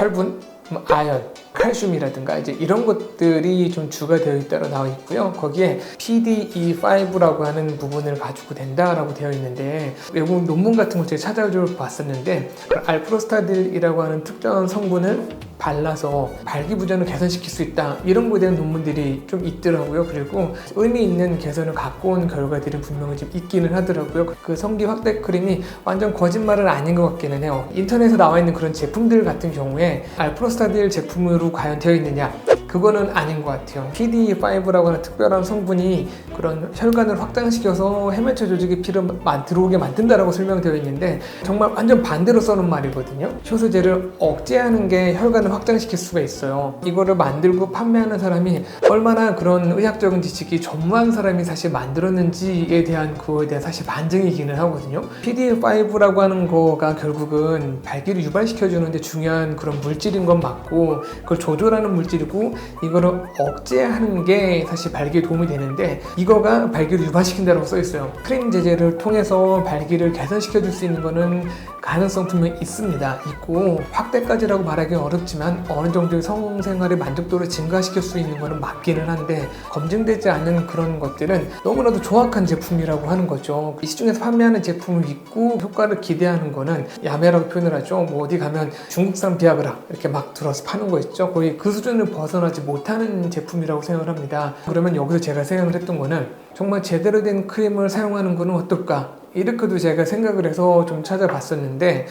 철분, 뭐 아연, 칼슘이라든가 이제 이런 것들이 좀 주가 되어 있다고 나와 있고요. 거기에 PDE5라고 하는 부분을 가지고 된다라고 되어 있는데 외국 논문 같은 거 제가 찾아줘 봤었는데 알프로스타딜이라고 하는 특정 성분을 발라서 발기부전을 개선시킬 수 있다 이런 거에 대한 논문들이 좀 있더라고요. 그리고 의미 있는 개선을 갖고 온 결과들이 분명히 좀 있기는 하더라고요. 그 성기 확대 크림이 완전 거짓말은 아닌 것 같기는 해요. 인터넷에 나와 있는 그런 제품들 같은 경우에 알프로스타딜 제품으로 과연 되어 있느냐? 그거는 아닌 것 같아요. PDE5라고 하는 특별한 성분이 그런 혈관을 확장시켜서 해면체 조직의 피를 만- 들어오게 만든다라고 설명되어 있는데 정말 완전 반대로 써놓은 말이거든요. 효소제를 억제하는 게 혈관을 확장시킬 수가 있어요. 이거를 만들고 판매하는 사람이 얼마나 그런 의학적인 지식이 전무한 사람이 사실 만들었는지에 대한 그거에 대한 사실 반증이기는 하거든요. PDE5라고 하는 거가 결국은 발기를 유발시켜주는데 중요한 그런 물질인 건 맞고 그걸 조절하는 물질이고 이거를 억제하는 게 사실 발기에 도움이 되는데 이거가 발기를 유발시킨다고 써 있어요. 크림 제제를 통해서 발기를 개선시켜 줄 수 있는 거는 가능성 분명히 있습니다. 있고 확대까지라고 말하기는 어렵지만 어느 정도의 성생활의 만족도를 증가시킬 수 있는 거는 맞기는 한데 검증되지 않은 그런 것들은 너무나도 조악한 제품이라고 하는 거죠. 이 시중에서 판매하는 제품을 믿고 효과를 기대하는 거는 야매라고 표현을 하죠. 뭐 어디 가면 중국산 비아그라 이렇게 막 들어서 파는 거 있죠. 거의 그 수준을 벗어나지 못하는 제품이라고 생각을 합니다. 그러면 여기서 제가 생각을 했던 거는 정말 제대로 된 크림을 사용하는 거는 어떨까? 이렇게도 제가 생각을 해서 좀 찾아봤었는데